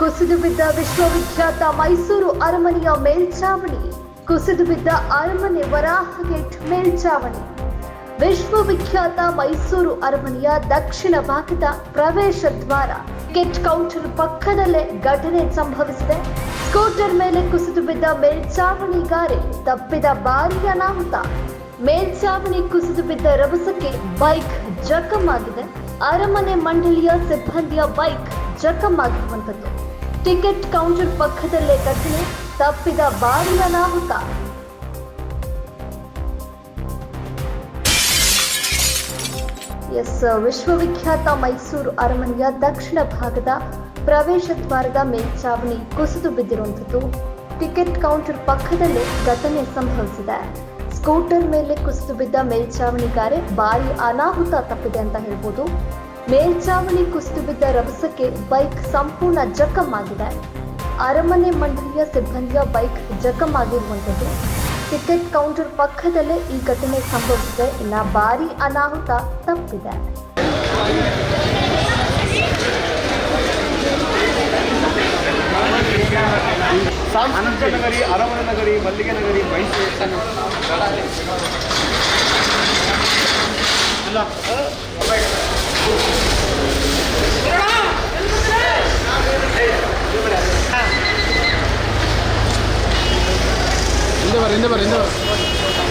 ಕುಸಿದು ಬಿದ್ದ ವಿಶ್ವವಿಖ್ಯಾತ ಮೈಸೂರು ಅರಮನೆಯ ಮೇಲ್ಚಾವಣಿ. ಕುಸಿದು ಬಿದ್ದ ಅರಮನೆ ವರಾಹ ಗೇಟ್ ಮೇಲ್ಚಾವಣಿ. ವಿಶ್ವವಿಖ್ಯಾತ ಮೈಸೂರು ಅರಮನೆಯ ದಕ್ಷಿಣ ಭಾಗದ ಪ್ರವೇಶ ದ್ವಾರ. ಟಿಕೆಟ್ ಕೌಂಟರ್ ಪಕ್ಕದಲ್ಲೇ ಘಟನೆ ಸಂಭವಿಸಿದೆ. ಸ್ಕೂಟರ್ ಮೇಲೆ ಕುಸಿದು ಬಿದ್ದ ಮೇಲ್ಚಾವಣಿ ಗಾರೆ ತಪ್ಪಿದ ಭಾರೀ ಅನಾಹುತ. ಮೇಲ್ಚಾವಣಿ ಕುಸಿದು ಬಿದ್ದ ರಭಸಕ್ಕೆ ಬೈಕ್ ಜಖಂ ಆಗಿದೆ. ಅರಮನೆ ಮಂಡಳಿಯ ಸಿಬ್ಬಂದಿಯ ಬೈಕ್ ಜಖಂ ಆಗಿರುವಂಥದ್ದು. ಟಿಕೆಟ್ ಕೌಂಟರ್ ಪಕ್ಕದಲ್ಲೇ ಘಟನೆ ತಪ್ಪಿದ ಬಾರಿನ ಅನಾಹುತ ಎಸ್, ವಿಶ್ವವಿಖ್ಯಾತ ಮೈಸೂರು ಅರಮನೆಯ ದಕ್ಷಿಣ ಭಾಗದ ಪ್ರವೇಶ ದ್ವಾರದ ಮೇಲ್ಚಾವಣಿ ಕುಸಿದು ಬಿದ್ದಿರುವಂಥದ್ದು ಟಿಕೆಟ್ ಕೌಂಟರ್ ಪಕ್ಕದಲ್ಲೇ ಘಟನೆ ಸಂಭವಿಸಿದೆ. ಸ್ಕೂಟರ್ ಮೇಲೆ ಕುಸಿದು ಬಿದ್ದ ಮೇಲ್ಚಾವಣಿಗಾರೆ ಭಾರಿ ಅನಾಹುತ ತಪ್ಪಿದೆ ಅಂತ ಹೇಳ್ಬೋದು. ಮೇಲ್ಚಾವಣಿ ಕುಸಿದು ಬಿದ್ದ ರಭಸಕ್ಕೆ ಬೈಕ್ ಸಂಪೂರ್ಣ ಜಖಂ ಆಗಿದೆ ಅರಮನೆ ಮಂಡಳಿಯ ಸಿಬ್ಬಂದಿಯ ಬೈಕ್ ಜಖಂ ಆಗಿರುವಂಥದ್ದು ಟಿಕೆಟ್ ಕೌಂಟರ್ ಪಕ್ಕದಲ್ಲೇ ಈ ಘಟನೆ ಸಂಭವಿಸಿದೆ. ಇನ್ನ ಭಾರಿ ಅನಾಹುತ ತಪ್ಪಿದೆ. ಸಾಂಸ್ಕೃತಿಕ ನಗರಿ, ಅರಮನೆ ನಗರಿ, ಮಲ್ಲಿಗೆ ನಗರಿ, ಮೈಸೂರು. ரெண்டு பேர் ரெண்டு பேர் ரெண்டு பேர்